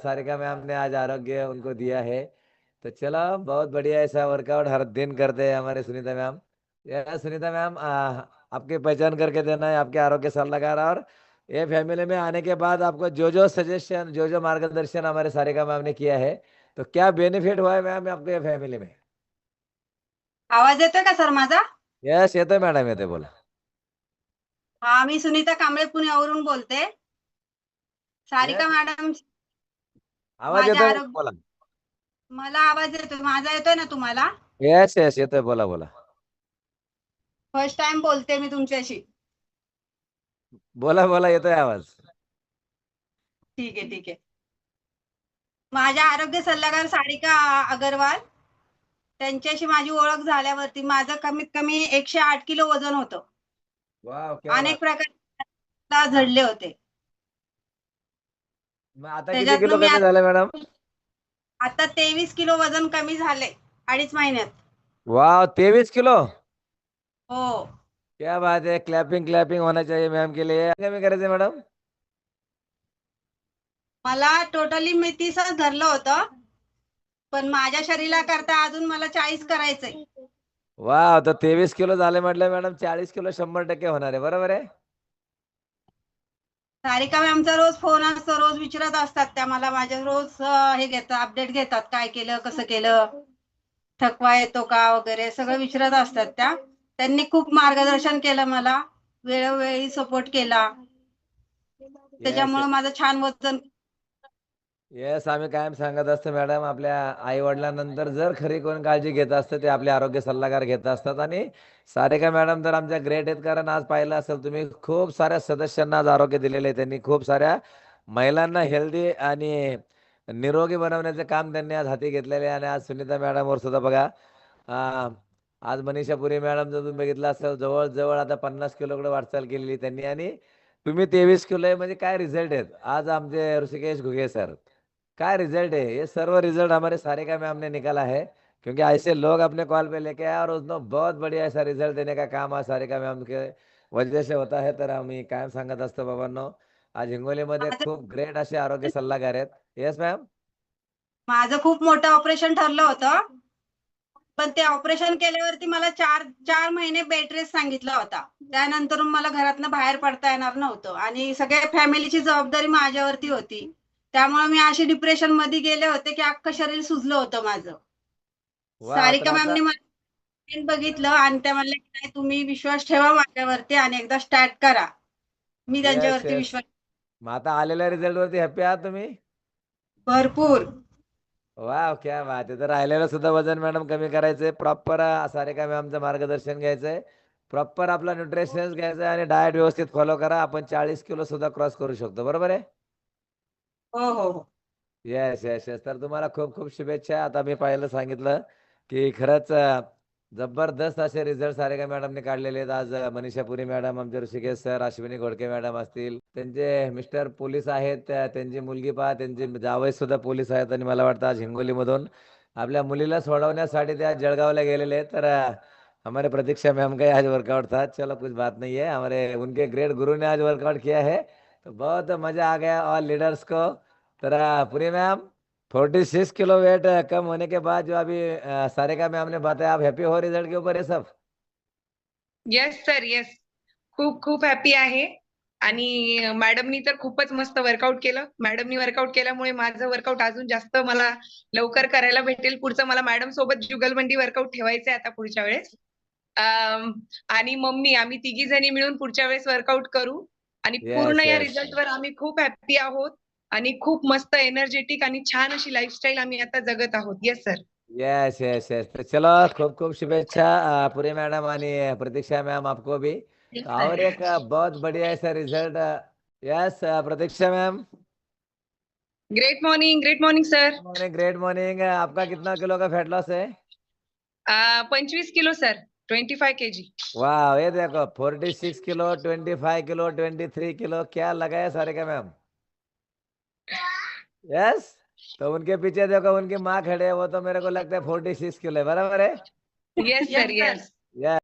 Sarika ma'am ने आज आरोग्य उनको दिया है। तो चलो बहुत बढ़िया ऐसा वर्कआउट हर दिन करते हैं हमारे सुनीता मैम। या सुनीता मैम आपकी पहचान करके देना है आपके आरोग्य सलाहकार और ये फैमिली में आने के बाद आपको जो जो सजेशन जो जो मार्गदर्शन हमारे सारिका मैम ने किया है तो क्या बेनिफिट हुआ है मैम आपको ये फॅमिली में? आवाज़ येतोय का सर माझा? यस येतोय मॅडम येते बोला. हा मी सुनीता कांबळे पुण्यावरून बोलते. सारिका. मॅडम आवाज माझ्या येतोय? आरोग्य- बोला. मला आवाज येतोय. माझा येतोय ना तुम्हाला? यस यस येतोय. बोला बोला. फर्स्ट टाइम बोलते मी तुमच्याशी. बोला बोला. येतोय आवाज. ठीक आहे ठीक आहे. माझ्या आरोग्य सल्लागार सारिका अगरवाल त्यांच्याशी माझी ओळख झाल्यावरती माझं कमीत कमी एकशे आठ किलो वजन होतं. वाव क्या अनेक प्रकार झडले होते. मग आता किती त्याच्यातनं किलो मी कमी आता- झालं मॅडम? आता तेवीस किलो वजन कमी झाले अडीच महिन्यात. वाव तेवीस किलो? हो. क्या बात है क्लैपिंग क्लैपिंग होना चाहिए मैम के लिए कमी करायचे मॅडम? मला टोटली मी तीसच धरलं होतं पण माझ्या शरीरा करता अजून मला चाळीस करायचंय. वाव तर तेवीस किलो झाले म्हटलं मॅडम. चाळीस किलो शंभर टक्के होणार आहे. बरोबर आहे? सारिका मॅमचा रोज फोन असतो रोज विचारत असतात त्या मला माझ्या रोज हे घेतात अपडेट घेतात काय केलं कसं केलं थकवा येतो का वगैरे सगळं विचारत असतात त्या. त्यांनी खूप मार्गदर्शन केलं मला वेळोवेळी सपोर्ट केला. त्याच्यामुळे माझं छान वजन येस आम्ही कायम सांगत असतो मॅडम आपल्या आई. वडिलांनंतर जर खरी कोण काळजी घेत असतं ते आपले आरोग्य सल्लागार घेत असतात. आणि सारिका मॅडम तर आमच्या ग्रेट आहेत कारण आज पाहिलं असेल तुम्ही खूप साऱ्या सदस्यांना आज आरोग्य दिलेले आहे त्यांनी. खूप साऱ्या महिलांना हेल्दी आणि निरोगी बनवण्याचे काम त्यांनी आज हाती घेतलेले आहे. आणि आज सुनीता मॅडमवर सुद्धा बघा आज मनीषा पुरी मॅडम जर तुम्ही बघितलं असेल जवळजवळ आता पन्नास किलोकडे वाटचाल केलेली त्यांनी. आणि तुम्ही तेवीस किलो आहे म्हणजे काय रिझल्ट आहेत? आज आमचे ऋषिकेश घुगे सर क्या रिजल्ट है ये सर्व रिजल्ट हमारे सारे में हमने निकाला है क्योंकि ऐसे लोग अपने कॉल पे लेके आए और उसने बहुत बढ़िया ऐसा रिजल्ट देने का काम आज सारे मॅम के वजह से होता है तर आम्ही कायम सांगत असतो बाबांनो. आज हिंगोलीमध्ये खूप ग्रेट असे आरोग्य सल्लागार आहेत. येस मॅम माझं खूप मोठं ऑपरेशन ठरलं होतं. पण ते ऑपरेशन केल्यावरती मला चार चार महिने बेड रेस्ट सांगितला होता. त्यानंतर मला घरातनं बाहेर पडता येणार नव्हतं. आणि सगळ्या फॅमिलीची जबाबदारी माझ्यावरती होती. त्यामुळे मी अशी डिप्रेशनमध्ये गेले होते की अख्खं शरीर सुजलं होतं माझं. सारिका मॅमने मला बघितलं आणि त्या म्हणल्या की नाही तुम्ही विश्वास ठेवा माझ्यावरती आणि एकदा स्टार्ट करा. मी त्यांच्यावरती yes. विश्वास मग आता आलेल्या रिझल्ट वरती हॅपी आहात तुम्ही? भरपूर. वाव क्या बात आहे. तर राहिलेलं सुद्धा वजन मॅडम कमी करायचंय. प्रॉपर सारिका मॅमचं मार्गदर्शन घ्यायचंय. प्रॉपर आपला न्यूट्रिशन घ्यायचं आणि डाएट व्यवस्थित फॉलो करा. आपण चाळीस किलो सुद्धा क्रॉस करू शकतो. बरोबर आहे? हो हो हो. येस येस येस तर तुम्हाला खूप खूप शुभेच्छा. आता मी पाहिलं सांगितलं की खरंच जबरदस्त असे रिझल्ट सारेगा मॅडमने काढलेले आहेत. आज अं, मनीषा पुरी मॅडम आमचे ऋषिकेश सर अश्विनी घोडके मॅडम असतील. त्यांचे मिस्टर पोलीस आहेत. त्यांची मुलगी पहा त्यांचे जावई सुद्धा पोलीस आहेत आणि मला वाटतं आज हिंगोलीमधून. आपल्या मुलीला सोडवण्यासाठी ते आज जळगावला गेलेले आहेत. तर हमारे प्रतीक्षा मैम का ही आज वर्कआउट था. चलो कुछ बात नहीं है. हमारे उनके ग्रेट गुरु ने आज वर्कआउट किया है. तो बहुत मजा आ गया ऑल लीडर्स को। तर Puri ma'am forty six kilo weight कम होने के बाद जो अभी सारे का मैम ने बताया आप हैप्पी हो रिजल्ट के ऊपर ये सब? येस सर येस खूप खूप हॅपी आहे. आणि मॅडमनी तर खूपच मस्त वर्कआउट केलं. मॅडमनी वर्कआउट केल्यामुळे माझं वर्कआउट अजून जास्त मला लवकर करायला भेटेल. पुढचं मला मॅडम सोबत जुगलबंदी वर्कआउट ठेवायचंय आता पुढच्या वेळेस. आणि मम्मी आम्ही तिघी जणी मिळून पुढच्या वेळेस वर्कआउट करू. आणि पूर्ण या yes. रिझल्ट वर आम्ही खूप हॅपी आहोत आणि खूप मस्त एनर्जेटिक आणि छान अशी लाईफस्टाईल आम्ही आता जगत आहोत. Yes sir yes yes yes तो चलो खूप खूप शुभेच्छा पुरी मैडम आणि प्रतीक्षा मैम आपको भी. और एक बहुत बढ़िया ऐसा result yes Pratiksha ma'am great morning great morning sir morning great morning आपका कितना किलो का फैट लॉस है? पंचवीस kilo sir twenty five K G वाह ये देखो forty six kilo twenty five kilo twenty three kilo क्या लगाया सारे का मैम? यस तो उनके पीछे देखो उनकी माँ खड़े है वो तो मेरे को लगता है फोर्टी सिक्स किलो है बराबर है? Yes sir yes